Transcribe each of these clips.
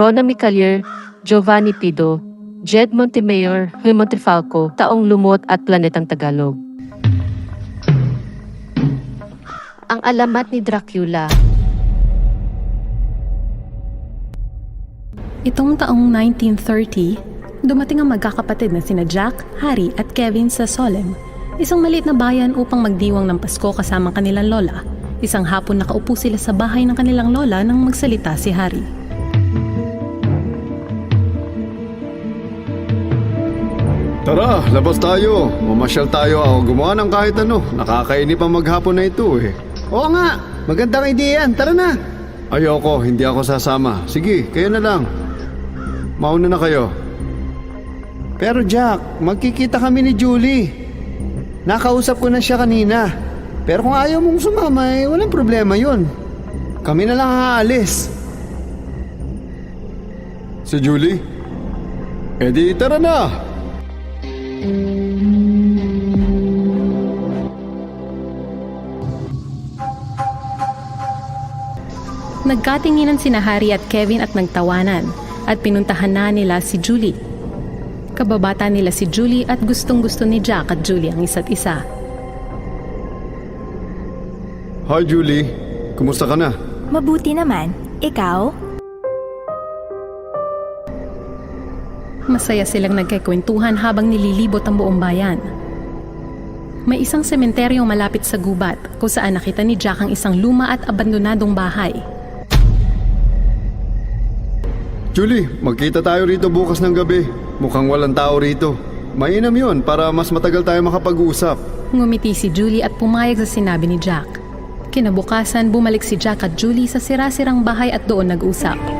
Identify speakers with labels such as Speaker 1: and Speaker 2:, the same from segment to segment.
Speaker 1: Rona Micalier, Giovanni Pido, Jed Montemayor, Huy Montefalco, Taong Lumot at Planetang Tagalog. Ang alamat ni Dracula
Speaker 2: Itong taong 1930, dumating ang magkakapatid na sina Jack, Harry at Kevin sa Solem, isang maliit na bayan upang magdiwang ng Pasko kasama kanilang lola. Isang hapon nakaupo sila sa bahay ng kanilang lola nang magsalita si Harry.
Speaker 3: Tara, labas tayo. Mamasyal tayo ako gumawa ng kahit ano. Nakakainip ang maghapon na ito eh. Oo nga, magandang ideya yan. Tara na. Ayoko, hindi ako sasama. Sige, kayo na lang. Mauna na kayo. Pero Jack, magkikita kami ni Julie. Nakausap ko na siya kanina. Pero kung ayaw mong sumama eh, walang problema yun. Kami na lang aalis. Si Julie? Eh di tara na.
Speaker 2: Nagkatinginan sina Harry at Kevin at nagtawanan at pinuntahan na nila si Julie. Kababata nila si Julie at gustong gusto ni Jack at Julie ang isa't isa.
Speaker 3: Hi Julie, kumusta ka na?
Speaker 4: Mabuti naman. Ikaw?
Speaker 2: Masaya silang nagkikwentuhan habang nililibot ang buong bayan. May isang sementeryong malapit sa gubat kung saan nakita ni Jack ang isang luma at abandonadong bahay.
Speaker 3: Julie, magkita tayo rito bukas ng gabi. Mukhang walang tao rito. Mainam yon para mas matagal tayo makapag-usap.
Speaker 2: Ngumiti si Julie at pumayag sa sinabi ni Jack. Kinabukasan, bumalik si Jack at Julie sa sirasirang bahay at doon nag-usap.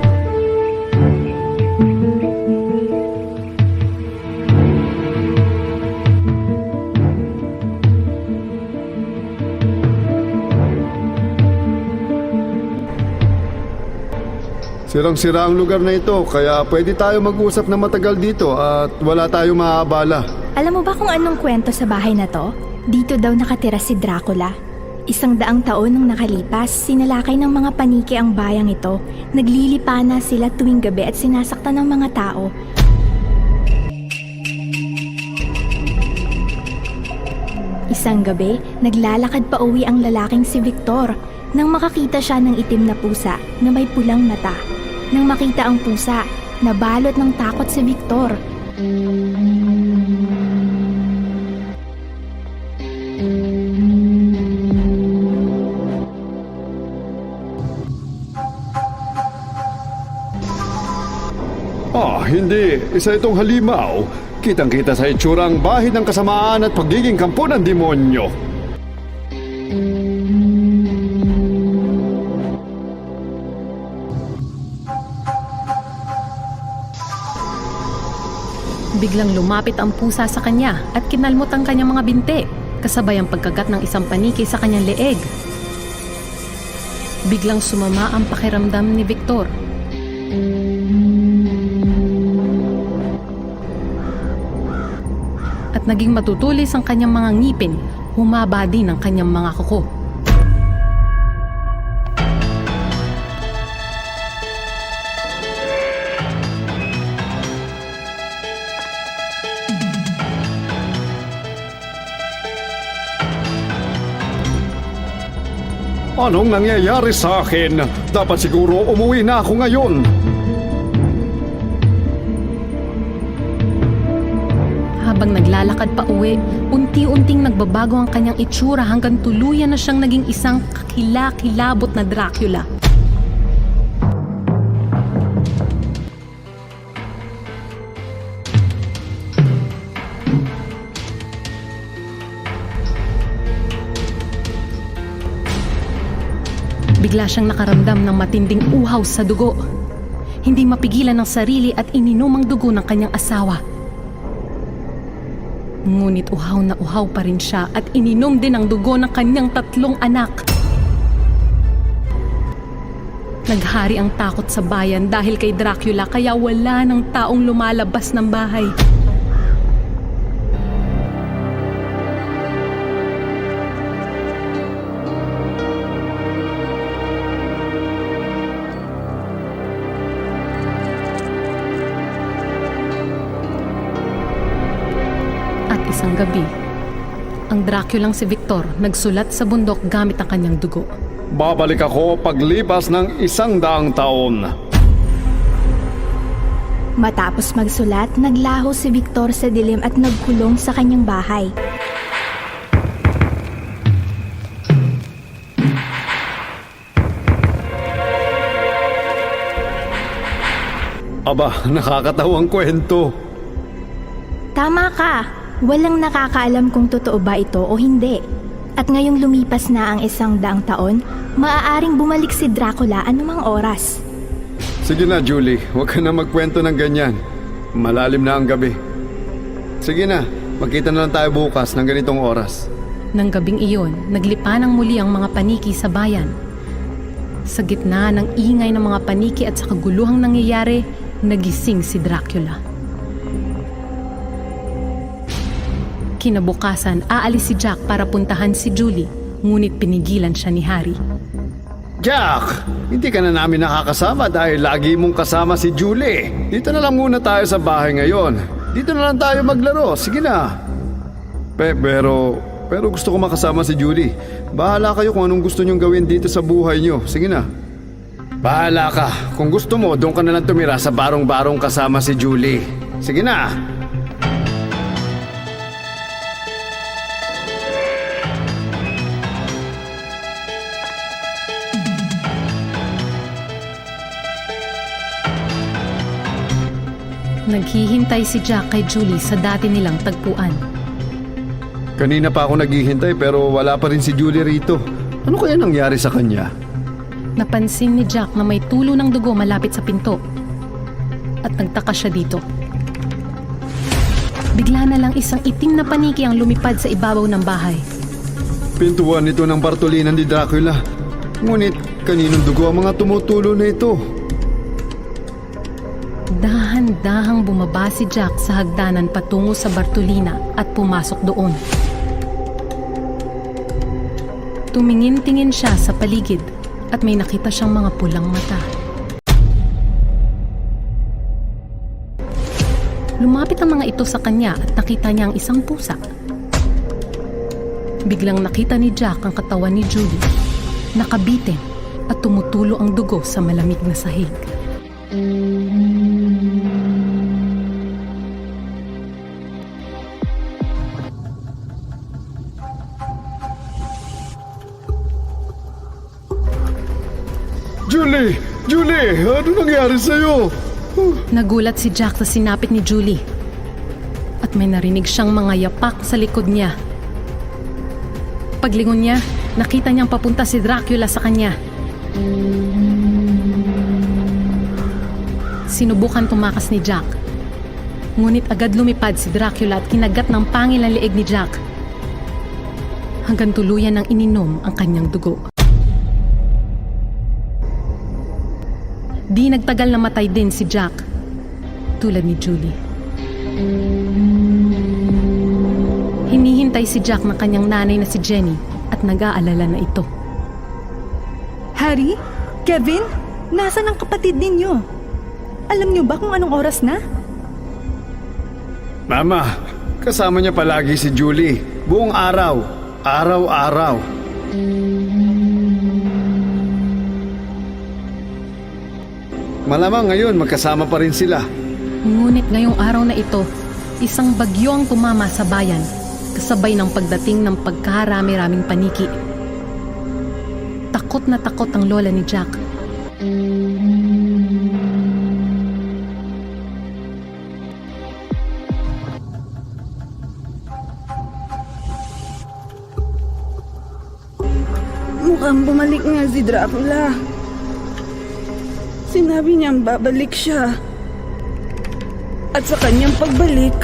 Speaker 3: Sirang-sira ang lugar na ito, kaya pwede tayo mag-usap na matagal dito at wala tayo maaabala.
Speaker 4: Alam mo ba kung anong kwento sa bahay na to? Dito daw nakatira si Dracula. Isang daang taon nung nakalipas, sinalakay ng mga paniki ang bayang ito. Naglilipana sila tuwing gabi at sinasaktan ng mga tao. Isang gabi, naglalakad pa uwi ang lalaking si Victor nang makakita siya ng itim na pusa na may pulang mata. Nang makita ang pusa, nabalot ng takot si Victor.
Speaker 3: Ah, hindi. Isa itong halimaw. Kitang-kita sa itsura ang bahid ng kasamaan at pagiging kampo ng demonyo.
Speaker 2: Biglang lumapit ang pusa sa kanya at kinalmot ang kanyang mga binte, kasabay ang pagkagat ng isang paniki sa kanyang leeg. Biglang sumama ang pakiramdam ni Victor. At naging matutulis ang kanyang mga ngipin, humaba din ang kanyang mga kuko.
Speaker 3: Anong nangyayari sa akin? Dapat siguro umuwi na ako ngayon.
Speaker 2: Habang naglalakad pa uwi, unti-unting nagbabago ang kanyang itsura hanggang tuluyan na siyang naging isang kakila-kilabot na Dracula. Bigla siyang nakaramdam ng matinding uhaw sa dugo. Hindi mapigilan ng sarili at ininom ang dugo ng kanyang asawa. Ngunit uhaw na uhaw pa rin siya at ininom din ang dugo ng kanyang tatlong anak. Naghari ang takot sa bayan dahil kay Dracula kaya wala ng taong lumalabas ng bahay. Isang gabi, ang Draculang si Victor nagsulat sa bundok gamit ang kanyang dugo.
Speaker 3: Babalik ako paglipas ng isang daang taon.
Speaker 4: Matapos magsulat, naglaho si Victor sa dilim at nagkulong sa kanyang bahay.
Speaker 3: Aba, nakakatawang kwento.
Speaker 4: Tama ka! Walang nakakaalam kung totoo ba ito o hindi. At ngayong lumipas na ang isang daang taon, maaaring bumalik si Dracula anumang oras.
Speaker 3: Sige na, Julie. Huwag ka na magkwento ng ganyan. Malalim na ang gabi. Sige na, magkita na lang tayo bukas ng ganitong oras.
Speaker 2: Nang gabing iyon, naglipa ng muli ang mga paniki sa bayan. Sa gitna ng ingay ng mga paniki at sa kaguluhang nangyayari, nagising si Dracula. Kinabukasan, aalis si Jack para puntahan si Julie, ngunit pinigilan siya ni Harry.
Speaker 3: Jack! Hindi ka na namin nakakasama dahil lagi mong kasama si Julie. Dito na lang muna tayo sa bahay ngayon. Dito na lang tayo maglaro. Sige na. Pe, pero, pero gusto ko makasama si Julie. Bahala kayo kung anong gusto nyong gawin dito sa buhay nyo. Sige na. Bahala ka. Kung gusto mo, doon ka na lang tumira sa barong-barong kasama si Julie. Sige na.
Speaker 2: Naghihintay si Jack kay Julie sa dati nilang tagpuan.
Speaker 3: Kanina pa ako naghihintay pero wala pa rin si Julie rito. Ano kaya nangyari sa kanya?
Speaker 2: Napansin ni Jack na may tulo ng dugo malapit sa pinto. At nagtaka siya dito. Bigla na lang isang itim na paniki ang lumipad sa ibabaw ng bahay.
Speaker 3: Pintuan ito ng Bartolinan ni Dracula. Ngunit kaninong dugo ang mga tumutulo na ito?
Speaker 2: Dahan-dahang bumaba si Jack sa hagdanan patungo sa Bartolina at pumasok doon. Tumingin-tingin siya sa paligid at may nakita siyang mga pulang mata. Lumapit ang mga ito sa kanya at nakita niya ang isang pusa. Biglang nakita ni Jack ang katawan ni Julie, nakabitin at tumutulo ang dugo sa malamig na sahig.
Speaker 3: Julie! Julie! Ano nangyari sa'yo?
Speaker 2: Nagulat si Jack sa sinapit ni Julie. At may narinig siyang mga yapak sa likod niya. Paglingon niya, nakita niyang papunta si Dracula sa kanya. Sinubukan tumakas ni Jack. Ngunit agad lumipad si Dracula at kinagat ng pangil ang leeg ni Jack. Hanggang tuluyan ng ininom ang kanyang dugo. Di nagtagal na matay din si Jack. Tulad ni Julie. Hinihintay si Jack ng kanyang nanay na si Jenny at nag-aalala na ito.
Speaker 5: Harry? Kevin? Nasaan ang kapatid ninyo? Alam niyo ba kung anong oras na?
Speaker 3: Mama, kasama niya palagi si Julie. Buong araw. Araw-araw. Malamang ngayon magkasama pa rin sila.
Speaker 2: Ngunit ngayong araw na ito, isang bagyo ang tumama sa bayan, kasabay ng pagdating ng pagkaharami-raming paniki. Takot na takot ang lola ni Jack.
Speaker 5: Mukhang bumalik nga si Dracula. Sinabi niyang babalik siya. At sa kanyang pagbalik,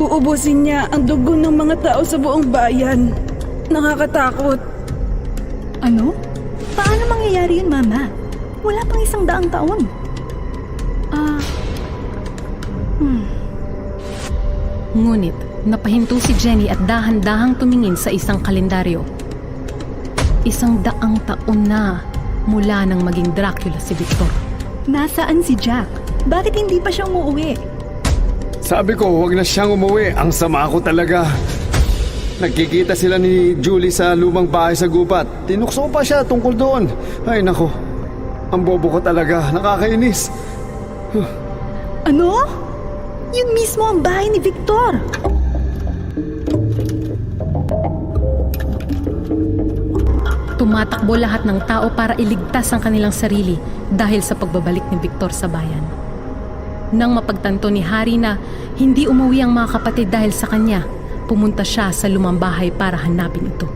Speaker 5: uubusin niya ang dugo ng mga tao sa buong bayan. Nakakatakot. Ano? Paano mangyayari yun, Mama? Wala pang isang daang taon. Ah... Hmm.
Speaker 2: Ngunit, napahinto si Jenny at dahan-dahang tumingin sa isang kalendaryo. Isang daang taon na mula nang maging Dracula si Victor.
Speaker 5: Nasaan si Jack? Bakit hindi pa siya umuwi?
Speaker 3: Sabi ko, huwag na siyang umuwi. Ang sama ko talaga. Nagkikita sila ni Julie sa lumang bahay sa gupat. Tinukso pa siya tungkol doon. Ay nako, ang bobo ko talaga. Nakakainis.
Speaker 5: Ano? Yun mismo ang bahay ni Victor.
Speaker 2: Tumatakbo lahat ng tao para iligtas ang kanilang sarili dahil sa pagbabalik ni Victor sa bayan. Nang mapagtanto ni Harry na hindi umuwi ang mga kapatid dahil sa kanya, pumunta siya sa lumang bahay para hanapin ito.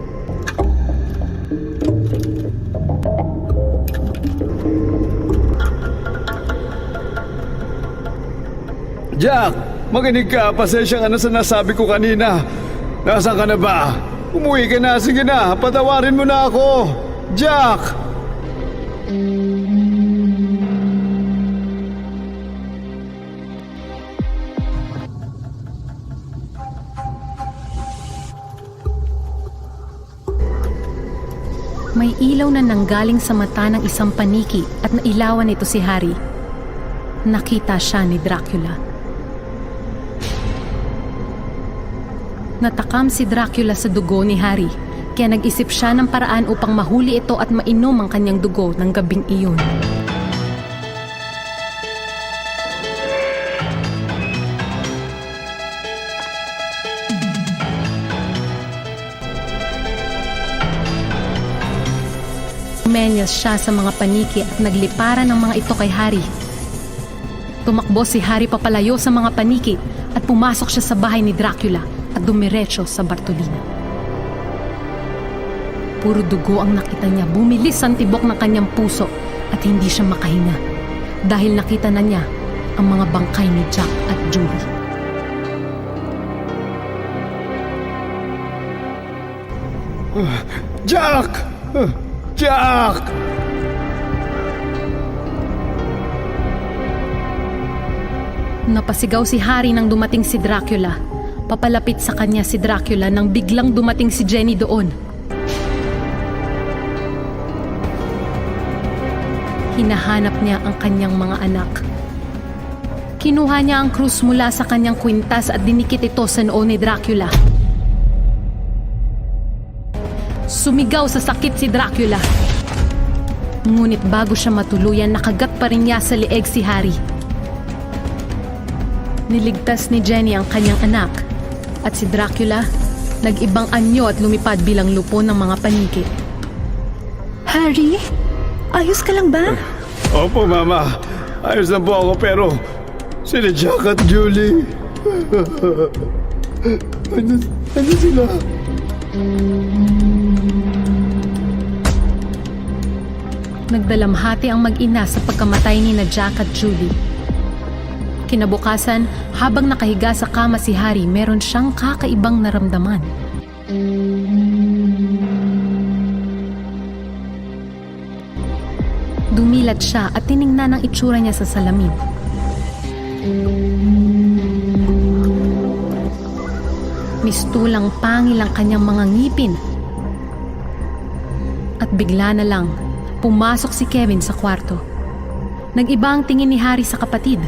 Speaker 3: Jack, makinig ka. Pasensya ka na sa nasabi ko kanina. Nasaan ka na ba? Umuwi ka na. Sige na. Patawarin mo na ako. Jack!
Speaker 2: May ilaw na nanggaling sa mata ng isang paniki at nailawan ito si Harry. Nakita siya ni Dracula. Natakam si Dracula sa dugo ni Harry, kaya nag-isip siya ng paraan upang mahuli ito at mainom ang kanyang dugo ng gabing iyon. Menyas siya sa mga paniki at nagliparan ng mga ito kay Harry. Tumakbo si Harry papalayo sa mga paniki at pumasok siya sa bahay ni Dracula at dumiretso sa Bartolina. Puro dugo ang nakita niya, bumilis ang tibok ng kanyang puso at hindi siya makahinga dahil nakita na niya ang mga bangkay ni Jack at Julie.
Speaker 3: Jack! Jack!
Speaker 2: Napasigaw si Harry nang dumating si Dracula. Papalapit sa kanya si Dracula nang biglang dumating si Jenny doon. Hinahanap niya ang kanyang mga anak. Kinuha niya ang krus mula sa kanyang kwintas at dinikit ito sa noo ni Dracula. Sumigaw sa sakit si Dracula. Ngunit bago siya matuluyan, nakagat pa rin niya sa leeg si Harry. Niligtas ni Jenny ang kanyang anak at si Dracula nag-ibang anyo at lumipad bilang lupo ng mga paniki.
Speaker 5: Harry? Ayos ka lang ba?
Speaker 3: Opo, Mama. Ayos na po ako pero sila Jack at Julie. ano, ano sila?
Speaker 2: Nagdalamhati ang mag-ina sa pagkamatay ni na Jack at Julie. Kinabukasan, habang nakahiga sa kama si Harry, meron siyang kakaibang naramdaman. Dumilat siya at tiningnan ang itsura niya sa salamin. Mistulang pangil ang kanyang mga ngipin. At bigla na lang, pumasok si Kevin sa kwarto. Nag-iba ang tingin ni Harry sa kapatid.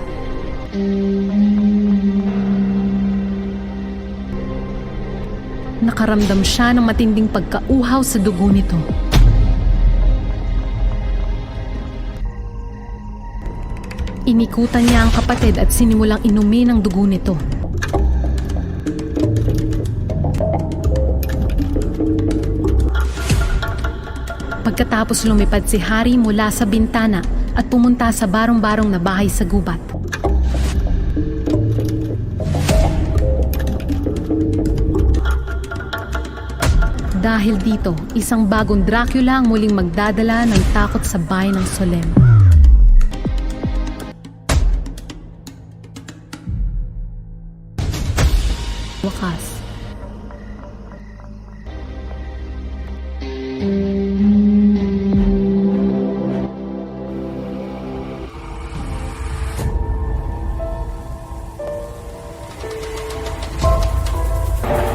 Speaker 2: Nakaramdam siya ng matinding pagkauhaw sa dugo nito. Inikutan niya ang kapatid at sinimulang inumin ang dugo nito. Pagkatapos lumipad si Harry mula sa bintana at pumunta sa barong-barong na bahay sa gubat. Dahil dito, isang bagong Dracula ang muling magdadala ng takot sa bayan ng Solem. Wakas,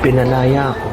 Speaker 6: Pinalaya ako